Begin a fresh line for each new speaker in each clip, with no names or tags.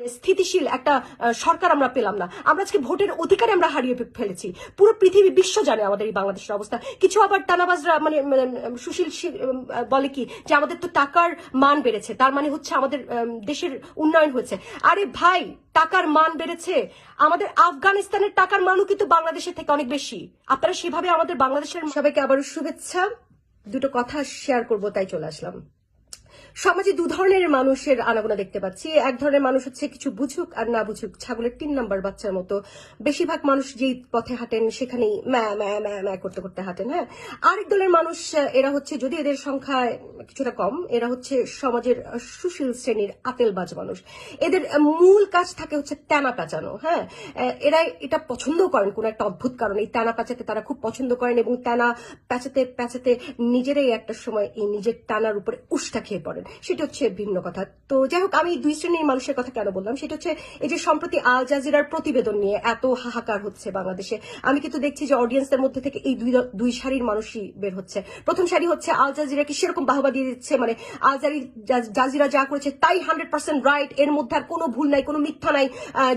মানে স্থিতিশীল একটা সরকার আমরা পেলাম না। আমরা আজকে ভোটের অধিকারে আমরা হারিয়ে ফেলেছি। পুরো পৃথিবী বিশ্ব জানে আমাদের এই বাংলাদেশের অবস্থা। কিছু আবার টানাবাজরা মানে মানে, সুশীল বলে কি যে আমাদের তো টাকার মান বেড়েছে। তার মানে হচ্ছে আমাদের দেশের উন্নয়ন হয়েছে। আরে ভাই টাকার মান বেড়েছে। আমাদের আফগানিস্তানের টাকার মানও কিন্তু বাংলাদেশের থেকে অনেক বেশি। আপনারা সেভাবে আমাদের বাংলাদেশের সবাইকে আবারও শুভেচ্ছা। দুটো কথা শেয়ার করব তাই চলে আসলাম। সমাজে দু ধরনের মানুষের আনাগোনা দেখতে পাচ্ছি। এক ধরনের মানুষ হচ্ছে কিছু বুঝুক আর না বুঝুক ছাগলের তিন নাম্বার বাচ্চার মতো। বেশিরভাগ মানুষ যেই পথে হাঁটেন, সেখানেই ম্যা ম্যা ম্যা ম্যা করতে করতে হাঁটেন হ্যাঁ? আরেক দলের মানুষ, এরা হচ্ছে, যদি এদের সংখ্যায় কিছুটা কম, এরা হচ্ছে সমাজের সুশীল শ্রেণির আতেলবাজ মানুষ। এদের মূল কাজ থাকে হচ্ছে টানা পেঁচানো হ্যাঁ? এরা এটা পছন্দ করেন কোন একটা অদ্ভুত কারণে। এই টানা পেঁচাতে তারা খুব পছন্দ করেন এবং টানা পেঁচাতে পেঁচাতে নিজেরাই একটা সময় এই নিজের টানার উপরে উষ্টা খেয়ে পড়েন। সেটা হচ্ছে ভিন্ন কথা। তো যাই হোক, আমি দুই শ্রেণির মানুষের কথা কেন বললাম? সেটা হচ্ছে এই যে সম্প্রতি আল জাজিরার প্রতিবেদন নিয়ে এত হাহাকার হচ্ছে বাংলাদেশে, আমি কিন্তু দেখছি যে অডিয়েন্সের মধ্যে থেকে এই দুই সারির মানুষই বের হচ্ছে। প্রথম সারি হচ্ছে আল জাজিরাকে সেরকম বাহবা দিয়ে দিচ্ছে মানে আল জারি জাজিরা যা করেছে তাই হান্ড্রেড পার্সেন্ট রাইট এর মধ্যে আর কোনো ভুল নাই, কোনো মিথ্যা নাই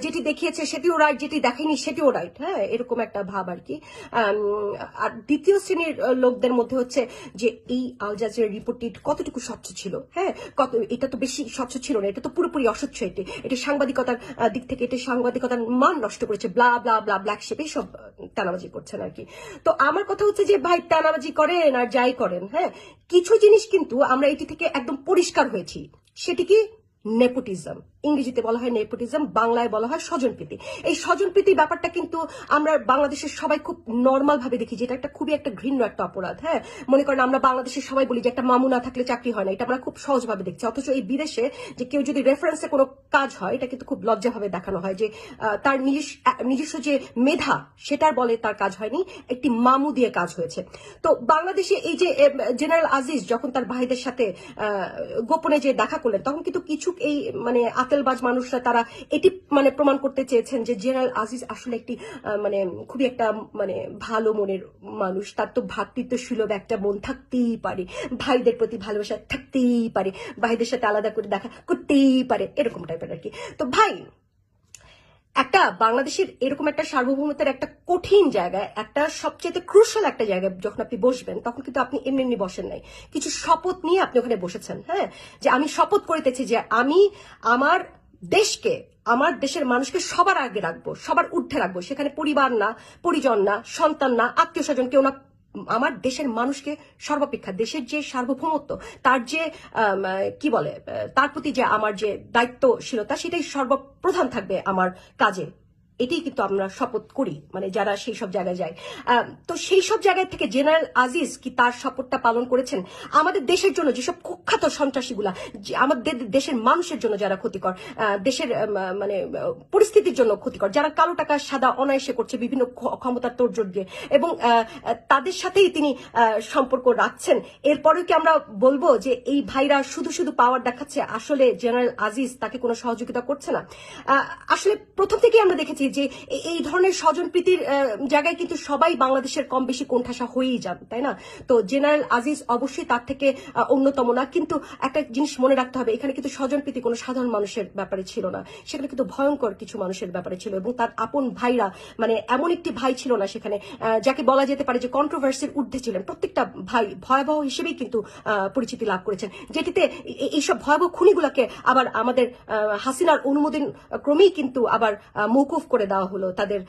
যেটি দেখিয়েছে সেটিও রাইট যেটি দেখেনি সেটিও রাইট হ্যাঁ এরকম একটা ভাব আর কি। আর দ্বিতীয় শ্রেণির লোকদের মধ্যে হচ্ছে যে এই আল জাজিরার রিপোর্টটি কতটুকু স্বচ্ছ ছিল? হ্যাঁ কত, এটা তো বেশি স্বচ্ছ ছিল না, এটা তো পুরোপুরি অস্বচ্ছ এটি। এটা সাংবাদিকতার দিক থেকে এটা সাংবাদিকতার মান নষ্ট করেছে blah blah blah black sheep এইসব টানাবাজি করছেন আর কি। তো আমার কথা হচ্ছে যে, ভাই, টানাবাজি করেন আর যাই করেন হ্যাঁ কিছু জিনিস কিন্তু আমরা এটি থেকে একদম পরিষ্কার হয়েছি, সেটি কি নেপোটিজম ইংরেজিতে বলা হয় নেপোটিজম, বাংলায় বলা হয় স্বজনপ্রীতি। এই স্বজনপ্রীতির ব্যাপারটা কিন্তু আমরা বাংলাদেশের সবাই খুব নর্মাল ভাবে দেখি, যেটা একটা খুবই একটা ঘৃণ্য একটা অপরাধ হ্যাঁ? মনে করেন আমরা বাংলাদেশের সবাই বলি যে একটা মামু না থাকলে চাকরি হয় না, এটা আমরা খুব সহজভাবে দেখছি। অথচ এই বিদেশে যে কেউ যদি রেফারেন্সে কোনো কাজ হয়, এটা কিন্তু খুব লজ্জাভাবে দেখানো হয় যে তার নিজস্ব যে মেধা, সেটার বলে তার কাজ হয়নি, একটি মামু দিয়ে কাজ হয়েছে। তো বাংলাদেশে এই যে জেনারেল আজিজ যখন তার ভাইদের সাথে গোপনে যে দেখা করলেন, তখন কিন্তু কিছু এই মানে আতেলবাজ মানুষরা তারা এটি মানে প্রমাণ করতে চেয়েছেন যে জেনারেল আজিজ আসলে একটি মানে খুবই একটা মানে ভালো মনের মানুষ। তার তো ভ্রাতৃত্বশীলভ একটা মন থাকতেই পারে। ভাইদের প্রতি ভালোবাসা থাকতেই পারে। ভাইদের সাথে আলাদা করে দেখা করতেই পারে। এরকম টাইপের আর কি। তো ভাই একটা বাংলাদেশের এরকম একটা সার্বভৌমতার একটা কঠিন জায়গায় একটা সবচেয়ে ক্রুশাল একটা জায়গায় যখন আপনি বসবেন, তখন কিন্তু আপনি এমনি এমনি বসেন নাই। কিছু শপথ নিয়ে আপনি ওখানে বসেছেন হ্যাঁ? যে আমি শপথ করিতেছি যে আমি আমার দেশকে, আমার দেশের মানুষকে সবার আগে রাখব, সবার ঊর্ধ্বে রাখব। সেখানে পরিবার না, পরিজন না, সন্তান না আত্মীয় স্বজন কেউ না আমার দেশের মানুষকে সর্বাপেক্ষা, দেশের যে সার্বভৌমত্ব, তার যে কি বলে তার প্রতি যে আমার যে দায়িত্বশীলতা, সেটাই সর্বপ্রধান থাকবে আমার কাজে। এটাই কিন্তু আমরা শপথ করি মানে যারা সেই সব জায়গায় যায়। তো সেই সব জায়গায় থেকে জেনারেল আজিজ কি তার শপথটা পালন করেছেন? আমাদের দেশের জন্য যেসব কুখ্যাত সন্ত্রাসীগুলা আমাদের দেশের মানুষের জন্য যারা ক্ষতিকর দেশের মানে পরিস্থিতির জন্য ক্ষতিকর, যারা কালো টাকা, সাদা অনায়াসে করছে বিভিন্ন ক্ষমতার তোড়জোড় দিয়ে এবং তাদের সাথেই তিনি সম্পর্ক রাখছেন। এরপরেও কি আমরা বলব যে এই ভাইরা শুধু শুধু পাওয়ার দেখাচ্ছে, আসলে জেনারেল আজিজ তাকে কোনো সহযোগিতা করছে না? আসলে প্রথম থেকেই আমরা দেখেছি যে এ- এই ধরনের স্বজন প্রীতির জায়গায় কিন্তু সবাই বাংলাদেশের কম বেশি কোণঠাসা হয়েই যান, তাই না? তো জেনারেল আজিজ অবশ্যই তার থেকে অন্যতম না, কিন্তু একটা জিনিস মনে রাখতে হবে, এখানে কিন্তু স্বজন প্রীতি কোনো সাধারণ মানুষের ব্যাপারে ছিল না। সেখানে কিন্তু ভয়ঙ্কর কিছু মানুষের ব্যাপারে ছিল এবং তার আপন ভাইরা মানে এমন একটি ভাই ছিল না সেখানে যাকে বলা যেতে পারে যে কন্ট্রোভার্সির ঊর্ধ্বে ছিলেন। প্রত্যেকটা ভাই ভয়াবহ হিসেবেই কিন্তু পরিচিতি লাভ করেছেন। যেটিতে এইসব ভয়াবহ খুনিগুলোকে আবার আমাদের হাসিনার অনুমোদন ক্রমেই কিন্তু আবার মৌকুফ করে দেওয়া হলো তাদের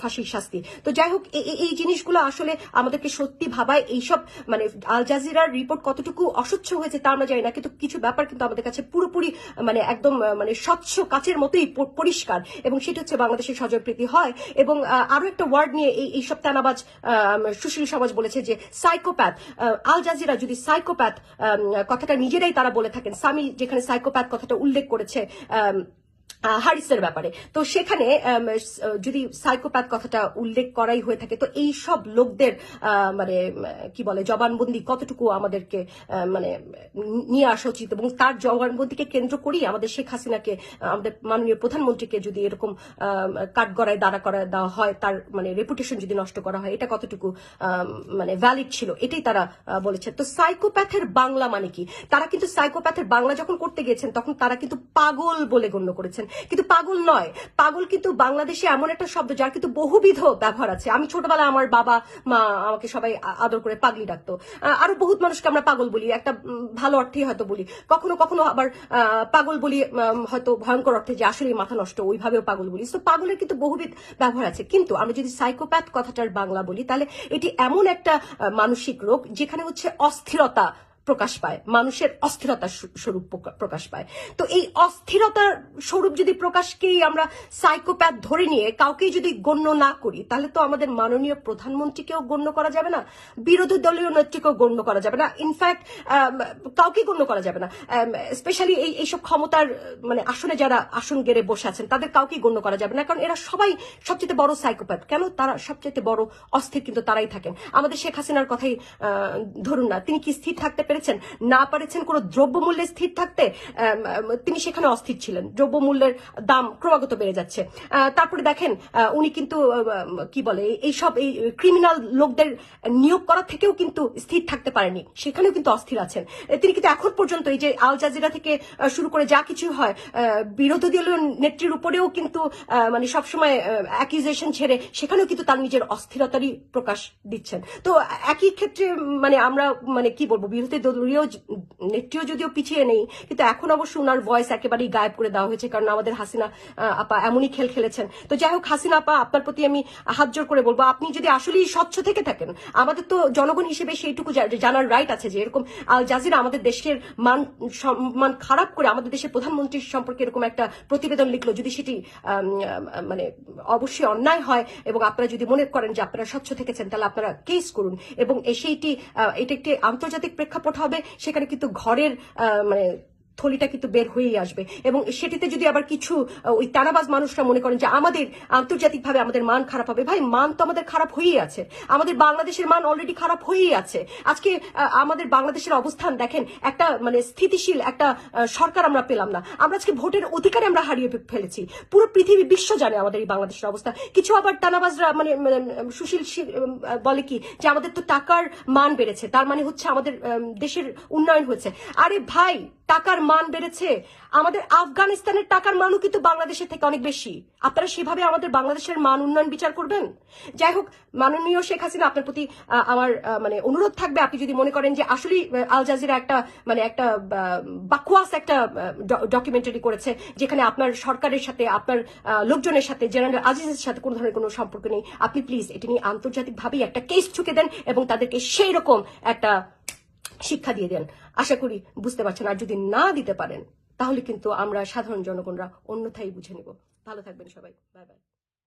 ফাঁসির শাস্তি। তো যাই হোক এই জিনিসগুলো আসলে আমাদেরকে সত্যি ভাবায় এইসব মানে আল জাজিরার রিপোর্ট কতটুকু অস্বচ্ছ হয়েছে তা আমরা জানি না কিন্তু কিছু ব্যাপার কিন্তু আমাদের কাছে পুরোপুরি মানে একদম মানে স্বচ্ছ কাচের মতোই পরিষ্কার। এবং সেটা হচ্ছে বাংলাদেশের স্বজনপ্রীতি হয়। এবং আরও একটা ওয়ার্ড নিয়ে এই এইসব টানাবাজ আহ, সুশীল সমাজ বলেছে যে সাইকোপ্যাথ আল জাজিরা যদি সাইকোপ্যাথ কথাটা নিজেরাই তারা বলে থাকেন সামি যেখানে সাইকোপ্যাথ কথাটা উল্লেখ করেছে হারিসের ব্যাপারে। তো সেখানে যদি সাইকোপ্যাথ কথাটা উল্লেখ করাই হয়ে থাকে, তো এই সব লোকদের মানে কি বলে, জবানবন্দি কতটুকু আমাদেরকে মানে নিয়ে আসা উচিত এবং তার জবানবন্দিকে কেন্দ্র করেই আমাদের শেখ হাসিনাকে, আমাদের মাননীয় প্রধানমন্ত্রীকে যদি এরকম কাঠগড়ায় দাঁড়া করা দেওয়া হয়, তার মানে রেপুটেশন যদি নষ্ট করা হয়, এটা কতটুকু মানে ভ্যালিড ছিল, এটাই তারা বলেছে। তো সাইকোপ্যাথের বাংলা মানে কি? তারা কিন্তু সাইকোপ্যাথের বাংলা যখন করতে গিয়েছেন, তখন তারা কিন্তু পাগল বলে গণ্য করেছেন। কিন্তু পাগল নয়। পাগল কিন্তু বাংলাদেশে এমন একটা শব্দ যার কিন্তু বহুবিধ ব্যবহার আছে। আমি ছোটবেলায় আমার বাবা, মা আমাকে সবাই আদর করে পাগলি ডাকতো। আরও বহুত মানুষকে আমরা পাগল বলি, একটা ভালো অর্থেই হয়তো বলি। কখনো কখনো আবার পাগল বলি হয়তো ভয়ঙ্কর অর্থে যে আসলে মাথা নষ্ট, ওইভাবেও পাগল বলি। তো পাগলের কিন্তু বহুবিধ ব্যবহার আছে। কিন্তু আমরা যদি সাইকোপ্যাথ কথাটার বাংলা বলি, তাহলে এটি এমন একটা মানসিক রোগ, যেখানে হচ্ছে অস্থিরতা প্রকাশ পায়, মানুষের অস্থিরতার স্বরূপ প্রকাশ পায়। তো এই অস্থিরতার স্বরূপ যদি প্রকাশকেই আমরা সাইকোপ্যাথ ধরে নিয়ে কাউকেই যদি গণ্য না করি, তাহলে তো আমাদের মাননীয় প্রধানমন্ত্রীকেও গণ্য করা যাবে না, বিরোধী দলীয় নেত্রীকেও গণ্য করা যাবে না। ইনফ্যাক্ট কাউকে গণ্য করা যাবে না। স্পেশালি এই, এইসব ক্ষমতার মানে আসনে যারা আসন গেড়ে বসে আছেন, তাদের কাউকেই গণ্য করা যাবে না, কারণ এরা সবাই সবচেয়ে বড় সাইকোপ্যাথ কেন? তারা সবচেয়ে বড় অস্থির কিন্তু তারাই থাকেন। আমাদের শেখ হাসিনার কথাই ধরুন না, তিনি কি স্থির থাকতে পেরেছেন? না পারেছেন কোনো দ্রব্যমূল্যে স্থির থাকতে তিনি সেখানে অস্থির ছিলেন। দ্রব্যমূল্যের দাম ক্রমাগত বেড়ে যাচ্ছে। তারপরে দেখেন উনি কিন্তু কি বলে এইসব এই ক্রিমিনাল লোকদের নিয়োগ করা থেকেও কিন্তু স্থির থাকতে পারেনি। সেখানেও কিন্তু অস্থির আছেন। তিনি কিন্তু এখন পর্যন্ত এই যে আল জাজিরা থেকে শুরু করে যা কিছু হয় বিরোধী দলীয় নেত্রীর উপরেও কিন্তু মানে সবসময় অ্যাকিউজেশন ছেড়ে সেখানেও কিন্তু তার নিজের অস্থিরতারই প্রকাশ দিচ্ছেন। তো একই ক্ষেত্রে মানে আমরা মানে কি বলব, বিরোধী দলীয় নেত্রীও যদিও পিছিয়ে নেই, কিন্তু এখন অবশ্য ওনার ভয়েস একেবারেই গায়েব করে দেওয়া হয়েছে, কারণ আমাদের হাসিনা আপা এমনই খেল খেলেছেন। তো যাই হোক, হাসিনা আপা, আপনার প্রতি আমি হাত জোর করে বলব, আপনি যদি আসলেই স্বচ্ছ থেকে থাকেন, আমাদের তো জনগণ হিসেবে সেইটুকু জানার রাইট আছে যে এরকম আল জাজিরা আমাদের দেশের মান, সম্মান খারাপ করে আমাদের দেশের প্রধানমন্ত্রীর সম্পর্কে এরকম একটা প্রতিবেদন লিখলো, যদি সেটি মানে অবশ্যই অন্যায় হয় এবং আপনারা যদি মনে করেন যে আপনারা স্বচ্ছ থেকেছেন, তাহলে আপনারা কেস করুন। এবং সেইটি এটা একটি আন্তর্জাতিক প্রেক্ষাপট হবে সেখানে কিন্তু ঘরের মানে থলিটা কিন্তু বের হয়েই আসবে। এবং সেটিতে যদি আবার কিছু ওই তানাবাজ মানুষরা মনে করেন যে আমাদের আন্তর্জাতিকভাবে আমাদের মান খারাপ হবে ভাই মান তো আমাদের খারাপ হয়েই আছে। আমাদের বাংলাদেশের মান অলরেডি খারাপ হয়েই আছে। আজকে আমাদের বাংলাদেশের অবস্থান দেখেন একটা মানে স্থিতিশীল একটা সরকার আমরা পেলাম না। আমরা আজকে ভোটের অধিকারে আমরা হারিয়ে ফেলেছি। পুরো পৃথিবী বিশ্ব জানে আমাদের এই বাংলাদেশের অবস্থা। কিছু আবার টানাবাজরা মানে মানে, সুশীল বলে কি যে আমাদের তো টাকার মান বেড়েছে। তার মানে হচ্ছে আমাদের দেশের উন্নয়ন হয়েছে। আরে ভাই টাকার মান বেড়েছে। আমাদের আফগানিস্তানের টাকার মানও কিন্তু বাংলাদেশের থেকে অনেক বেশি। আপনারা সেভাবে আমাদের বাংলাদেশের মান উন্নয়ন বিচার করবেন? যাই হোক, মাননীয় শেখ হাসিনা, আপনার প্রতি আমার মানে অনুরোধ থাকবে। আপনি যদি মনে করেন যে আসলে আল জাজিরা একটা মানে একটা বাকুয়াস একটা ডকুমেন্টারি করেছে, যেখানে আপনার সরকারের সাথে, আপনার লোকজনের সাথে, জেনারেল আজিজের সাথে কোনো ধরনের কোনো সম্পর্ক নেই। আপনি প্লিজ এটি নিয়ে আন্তর্জাতিকভাবেই একটা কেস ঠুকে দেন এবং তাদেরকে সেই রকম একটা শিক্ষা দিয়ে দেন। আশা করি বুঝতে পারছেন, আর যদি না দিতে পারেন, তাহলে কিন্তু আমরা সাধারণ জনগণরা অন্যথায় বুঝে নেব। ভালো থাকবেন সবাই। Bye bye.